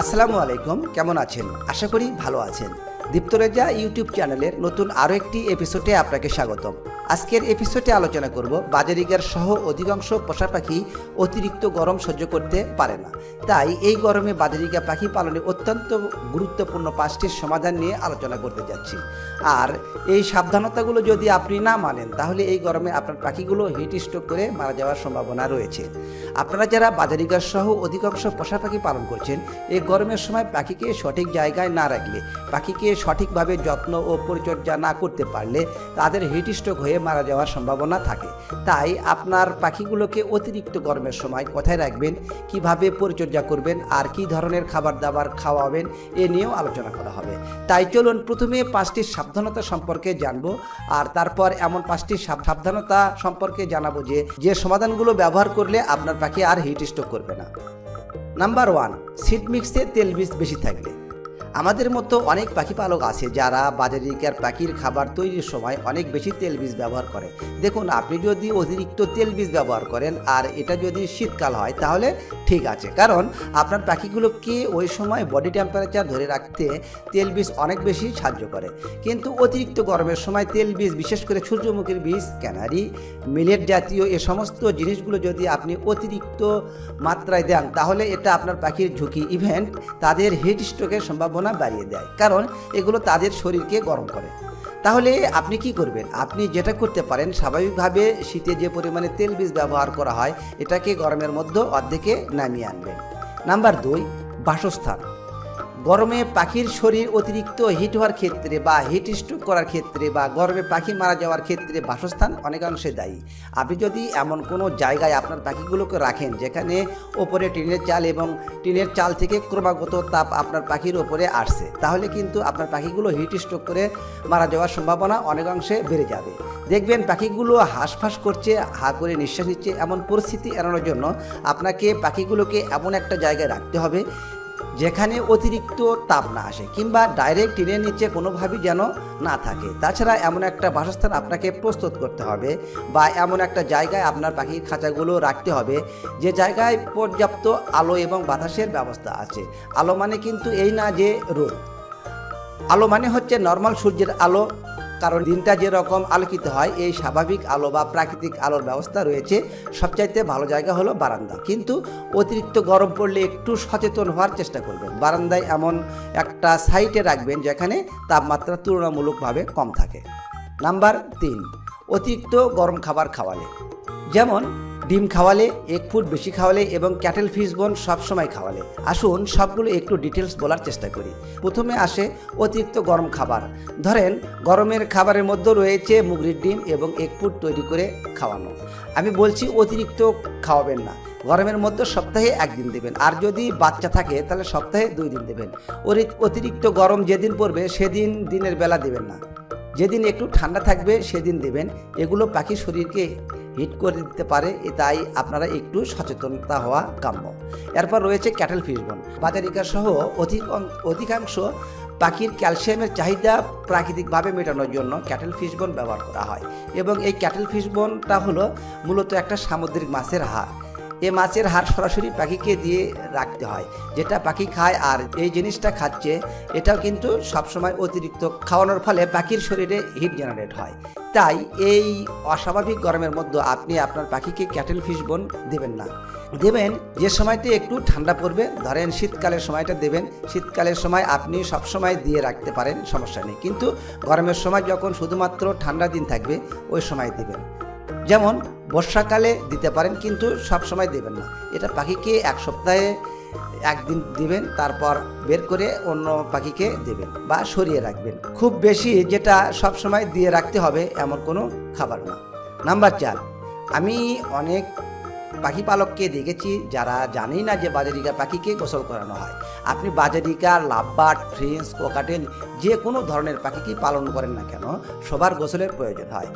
আসসালামু আলাইকুম, কেমন আছেন? আশা করি ভালো আছেন। দীপ্তরেজা ইউটিউব চ্যানেলের নতুন আরও একটি এপিসোডে আপনাকে স্বাগতম। আজকের এপিসোডে আলোচনা করব বাজারিগার সহ অধিকাংশ পোষা পাখি অতিরিক্ত গরম সহ্য করতে পারে না। তাই এই গরমে বাজারিগা পাখি পালনে অত্যন্ত গুরুত্বপূর্ণ পাঁচটির সমাধান নিয়ে আলোচনা করতে যাচ্ছি। আর এই সাবধানতাগুলো যদি আপনি না মানেন, তাহলে এই গরমে আপনার পাখিগুলো হিট স্ট্রোক করে মারা যাওয়ার সম্ভাবনা রয়েছে। আপনারা যারা বাজারিগার সহ অধিকাংশ পোষা পাখি পালন করছেন, এই গরমের সময় পাখিকে সঠিক জায়গায় না রাখলে, পাখিকে সঠিকভাবে যত্ন ও পরিচর্যা না করতে পারলে তাদের হিট স্ট্রোক হয়ে মারা যাওয়ার সম্ভাবনা থাকে। তাই আপনার পাখিগুলোকে অতিরিক্ত গরমের সময় কোথায় রাখবেন, কীভাবে পরিচর্যা করবেন, আর কি ধরনের খাবার দাবার খাওয়াবেন, এ নিয়েও আলোচনা করা হবে। তাই চলুন প্রথমে পাঁচটি সাবধানতা সম্পর্কে জানব, আর তারপর এমন পাঁচটি সাবধানতা সম্পর্কে জানাব যে যে সমাধানগুলো ব্যবহার করলে আপনার পাখি আর হিট স্ট্রোক করবে না। নাম্বার ওয়ান, সিড মিক্সে তেল বীজ বেশি থাকলে আমাদের মতো অনেক পাখি পালক আছে যারা বাজারে বাজারিকার পাখির খাবার তৈরির সময় অনেক বেশি তেল বীজ ব্যবহার করে। দেখুন, আপনি যদি অতিরিক্ত তেল বীজ ব্যবহার করেন আর এটা যদি শীতকাল হয়, তাহলে ঠিক আছে। কারণ আপনার পাখিগুলোকে ওই সময় বডি টেম্পারেচার ধরে রাখতে তেল বীজ অনেক বেশি সাহায্য করে। কিন্তু অতিরিক্ত গরমের সময় তেল বীজ, বিশেষ করে সূর্যমুখীর বীজ, ক্যানারি, মিলেট জাতীয় এ সমস্ত জিনিসগুলো যদি আপনি অতিরিক্ত মাত্রায় দেন, তাহলে এটা আপনার পাখির ঝুঁকি। ইভেন্ট তাদের হিট স্ট্রোকের সম্ভাবনা বাড়িয়ে দেয়। কারণ এগুলো তাদের শরীরকে গরম করে। তাহলে আপনি কি করবেন? আপনি যেটা করতে পারেন, স্বাভাবিকভাবে শীতে যে পরিমাণে তেল বীজ ব্যবহার করা হয়, এটাকে গরমের মধ্যে অর্ধেকে নামিয়ে আনবেন। নাম্বার দুই, বাসস্থান। গরমে পাখির শরীর অতিরিক্ত হিট হওয়ার ক্ষেত্রে বা হিট স্ট্রোক করার ক্ষেত্রে বা গরমে পাখি মারা যাওয়ার ক্ষেত্রে বাসস্থান অনেকাংশে দায়ী। আপনি যদি এমন কোনো জায়গায় আপনার পাখিগুলোকে রাখেন যেখানে ওপরে টিনের চাল এবং টিনের চাল থেকে ক্রমাগত তাপ আপনার পাখির ওপরে আসছে, তাহলে কিন্তু আপনার পাখিগুলো হিট স্ট্রোক করে মারা যাওয়ার সম্ভাবনা অনেকাংশে বেড়ে যাবে। দেখবেন পাখিগুলো হাঁসফাঁস করছে, হা করে নিঃশ্বাস নিচ্ছে, এমন পরিস্থিতি এড়ানোর জন্য আপনাকে পাখিগুলোকে এমন একটা জায়গায় রাখতে হবে যেখানে অতিরিক্ত তাপ না আসে কিংবা ডাইরেক্ট টিনের নিচে কোনোভাবেই যেন না থাকে। তাছাড়া এমন একটা বাসস্থান আপনাকে প্রস্তুত করতে হবে বা এমন একটা জায়গায় আপনার পাখির খাঁচাগুলো রাখতে হবে। যে জায়গায় পর্যাপ্ত আলো এবং বাতাসের ব্যবস্থা আছে। আলো মানে কিন্তু এই না যে রোদ। আলো মানে হচ্ছে নর্মাল সূর্যের আলো কারণ দিনটা যেরকম আলোকিত হয়, এই স্বাভাবিক আলো বা প্রাকৃতিক আলোর ব্যবস্থা রয়েছে। সবচাইতে ভালো জায়গা হলো বারান্দা। কিন্তু অতিরিক্ত গরম পড়লে একটু সচেতন হওয়ার চেষ্টা করবেন। বারান্দায় এমন একটা সাইটে রাখবেন যেখানে তাপমাত্রা তুলনামূলকভাবে কম থাকে। নাম্বার তিন, অতিরিক্ত গরম খাবার খাওয়ালে। যেমন ডিম খাওয়ালে, এক ফুট বেশি খাওয়ালে এবং ক্যাটেল ফিশ বোন সবসময় খাওয়ালে। আসুন সবগুলো একটু ডিটেলস বলার চেষ্টা করি। প্রথমে আসে অতিরিক্ত গরম খাবার। ধরেন, গরমের খাবারের মধ্যে রয়েছে মুগরির ডিম এবং এক ফুট তৈরি করে খাওয়ানো। আমি বলছি অতিরিক্ত খাওয়াবেন না। গরমের মধ্যে সপ্তাহে একদিন দেবেন। আর যদি বাচ্চা থাকে, তাহলে সপ্তাহে দুই দিন দেবেন। অতিরিক্ত গরম যেদিন পড়বে, সেদিন দিনের বেলা দেবেন না। যেদিন একটু ঠান্ডা থাকবে, সেদিন দেবেন। এগুলো পাখি শরীরকে হিট করে দিতে পারে তাই আপনারা একটু সচেতনতা হওয়া কাম্য। এরপর রয়েছে ক্যাটেল ফিশবন। বাজারিকা সহ অধিক অধিকাংশ পাখির ক্যালসিয়ামের চাহিদা প্রাকৃতিকভাবে মেটানোর জন্য ক্যাটেল ফিশবন ব্যবহার করা হয়। এবং এই ক্যাটেল ফিশবনটা হলো মূলত একটা সামুদ্রিক মাছের হাড় এ মাছের হাড় সরাসরি পাখিকে দিয়ে রাখতে হয়, যেটা পাখি খায় আর এই জিনিসটা খাচ্ছে, এটাও কিন্তু সবসময় অতিরিক্ত খাওয়ানোর ফলে পাখির শরীরে হিট জেনারেট হয়। তাই এই অস্বাভাবিক গরমের মধ্যে আপনি আপনার পাখিকে ক্যাটেল ফিশ বোন দেবেন না। দেবেন, যে সময়তে একটু ঠান্ডা পড়বে, ধরেন শীতকালের সময়টা দেবেন, শীতকালের সময় আপনি সব সময় দিয়ে রাখতে পারেন, সমস্যা নেই। কিন্তু গরমের সময় যখন শুধুমাত্র ঠান্ডা দিন থাকবে, ওই সময় দেবেন। যেমন, বর্ষাকালে দিতে পারেন কিন্তু সব সময় দেবেন না। এটা পাখিকে এক সপ্তাহে একদিন দিবেন, তারপর বের করে অন্য পাখিকে দেবেন বা সরিয়ে রাখবেন। খুব বেশি যেটা সব সময় দিয়ে রাখতে হবে এমন কোনো খাবার না। নাম্বার চার, আমি অনেক পাখি পালককে দেখেছি, যারা জানেই না যে বাজারিকা পাখিকে গোসল করানো হয়। আপনি বাজারিকা, লাভবার্ড ফ্রিন্স কোকাটেল যে কোনো ধরনের পাখিকেই পালন করেন না কেন, সবার গোসলের প্রয়োজন হয়।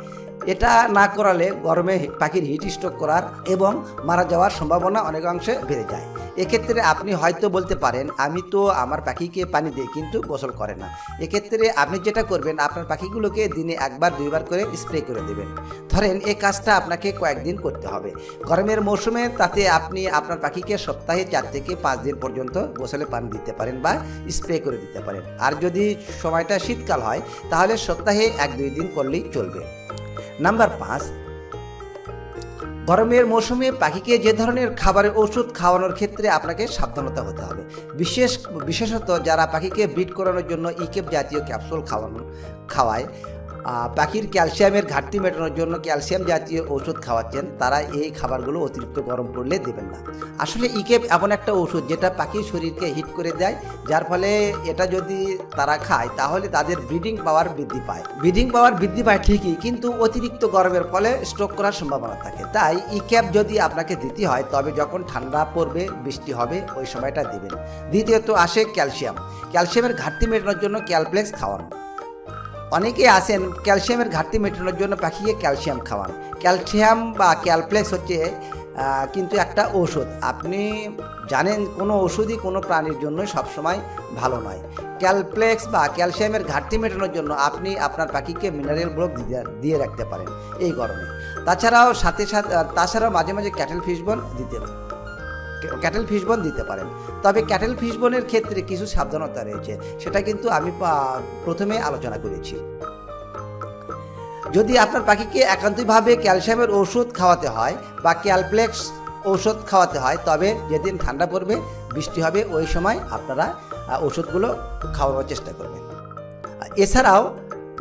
এটা না করালে গরমে পাখির হিট স্ট্রোক করার এবং মারা যাওয়ার সম্ভাবনা অনেকাংশে বেড়ে যায়। এক্ষেত্রে আপনি হয়তো বলতে পারেন, আমি তো আমার পাখিকে পানি দিই কিন্তু গোসল করে না। এক্ষেত্রে আপনি যেটা করবেন, আপনার পাখিগুলোকে দিনে একবার, দুইবার করে স্প্রে করে দেবেন। ধরেন এই কাজটা আপনাকে কয়েকদিন করতে হবে। গরমের মৌসুমে তাতে আপনি আপনার পাখিকে সপ্তাহে চার থেকে পাঁচ দিন পর্যন্ত গোসলে পানি দিতে পারেন বা স্প্রে করে দিতে পারেন। আর যদি সময়টা শীতকাল হয়, তাহলে সপ্তাহে এক দুই দিন করলেই চলবে। নাম্বার পাঁচ, গরমের মৌসুমে পাখিকে যে ধরনের খাবারের ওষুধ খাওয়ানোর ক্ষেত্রে আপনাকে সাবধানতা হতে হবে। বিশেষ, বিশেষত যারা পাখিকে ব্রিড করানোর জন্য ইকেপ জাতীয় ক্যাপসুল খাওয়ানো, খাওয়ায় পাখির ক্যালসিয়ামের ঘাটতি মেটানোর জন্য ক্যালসিয়াম জাতীয় ওষুধ খাওয়াচ্ছেন। তারা এই খাবারগুলো অতিরিক্ত গরম পড়লে দেবেন না। আসলে ইকেপ এমন একটা ওষুধ যেটা পাখির শরীরকে হিট করে দেয়, যার ফলে এটা যদি তারা খায়, তাহলে তাদের ব্রিডিং পাওয়ার বৃদ্ধি পায়। ব্রিডিং পাওয়ার বৃদ্ধি পায় ঠিকই, কিন্তু অতিরিক্ত গরমের ফলে স্ট্রোক করার সম্ভাবনা থাকে। তাই ইক্যাপ যদি আপনাকে দিতে হয়, তবে যখন ঠান্ডা পড়বে, বৃষ্টি হবে, ওই সময়টা দেবেন। দ্বিতীয়ত আসে ক্যালসিয়াম। ক্যালসিয়ামের ঘাটতি মেটানোর জন্য ক্যালপ্লেক্স খাওয়ানো। অনেকে আসেন ক্যালসিয়ামের ঘাটতি মেটানোর জন্য পাখিকে ক্যালসিয়াম খাওয়ান। ক্যালসিয়াম বা ক্যালপ্লেক্স হচ্ছে কিন্তু একটা ওষুধ আপনি জানেন কোনো ওষুধই কোনো প্রাণীর জন্য সবসময় ভালো নয়। ক্যালপ্লেক্স বা ক্যালসিয়ামের ঘাটতি মেটানোর জন্য আপনি আপনার পাখিকে মিনারেল ব্লক দিয়ে দিয়ে রাখতে পারেন এই গরমে। তাছাড়াও সাথে সাথে, তাছাড়াও মাঝে মাঝে ক্যাটেল ফিশবন দিতে পারেন। ক্যাটেল ফিশবন দিতে পারেন। তবে ক্যাটেল ফিশবনের ক্ষেত্রে কিছু সাবধানতা রয়েছে, সেটা কিন্তু আমি প্রথমে আলোচনা করেছি। যদি আপনার পাখিকে একান্তভাবে ক্যালসিয়ামের ওষুধ খাওয়াতে হয় বা ক্যালপ্লেক্স ঔষধ খাওয়াতে হয়, তবে যেদিন ঠান্ডা পড়বে, বৃষ্টি হবে, ওই সময় আপনারা ওষুধগুলো খাওয়ানোর চেষ্টা করবেন। এছাড়াও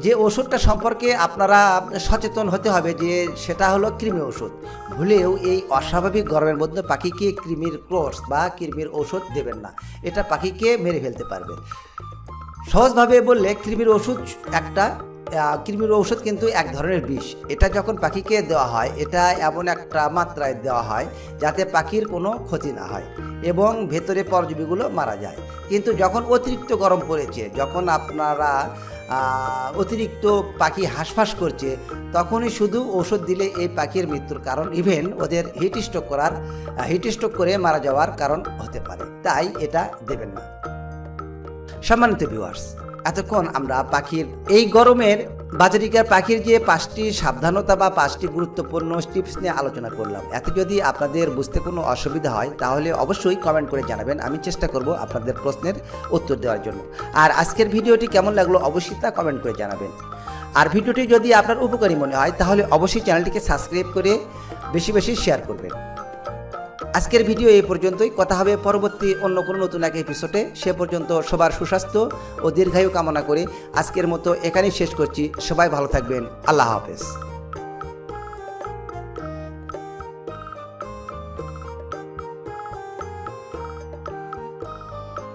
যে ওষুধটা সম্পর্কে আপনারা সচেতন হতে হবে যে সেটা হলো কৃমি ওষুধ। ভুলেও এই অস্বাভাবিক গরমের মধ্যে পাখিকে কৃমির কোর্স বা কৃমির ওষুধ দেবেন না। এটা পাখিকে মেরে ফেলতে পারবে। সহজভাবে বললে কৃমির ওষুধ একটা কৃমির ঔষধ কিন্তু এক ধরনের বিষ। এটা যখন পাখিকে দেওয়া হয়, এটা এমন একটা মাত্রায় দেওয়া হয় যাতে পাখির কোনো ক্ষতি না হয় এবং ভেতরে পরজীবীগুলো মারা যায়। কিন্তু যখন অতিরিক্ত গরম পড়েছে, যখন আপনারা অতিরিক্ত পাখি হাঁসফাঁস করছে, তখনই শুধু ওষুধ দিলে এই পাখির মৃত্যুর কারণ ইভেন ওদের হিট স্ট্রোক করার হিট স্ট্রোক করে মারা যাওয়ার কারণ হতে পারে। তাই এটা দেবেন না। সম্মানিত ভিউয়ার্স এতক্ষণ আমরা পাখির এই গরমের বাজারিকার পাখির যে পাঁচটি সাবধানতা বা পাঁচটি গুরুত্বপূর্ণ টিপস নিয়ে আলোচনা করলাম, এতে যদি আপনাদের বুঝতে কোনো অসুবিধা হয়, তাহলে অবশ্যই কমেন্ট করে জানাবেন। আমি চেষ্টা করব আপনাদের প্রশ্নের উত্তর দেওয়ার জন্য। আর আজকের ভিডিওটি কেমন লাগল অবশ্যই তা কমেন্ট করে জানাবেন। আর ভিডিওটি যদি আপনার উপকারী মনে হয়, তাহলে অবশ্যই চ্যানেলটিকে সাবস্ক্রাইব করে বেশি বেশি শেয়ার করবেন। আজকের ভিডিও এই পর্যন্তই। কথা হবে পরবর্তী অন্য কোনো নতুন এক এপিসোডে সে পর্যন্ত সবার সুস্বাস্থ্য ও দীর্ঘায়ু কামনা করে আজকের মতো এখানেই শেষ করছি। সবাই ভালো থাকবেন। আল্লাহ হাফেজ।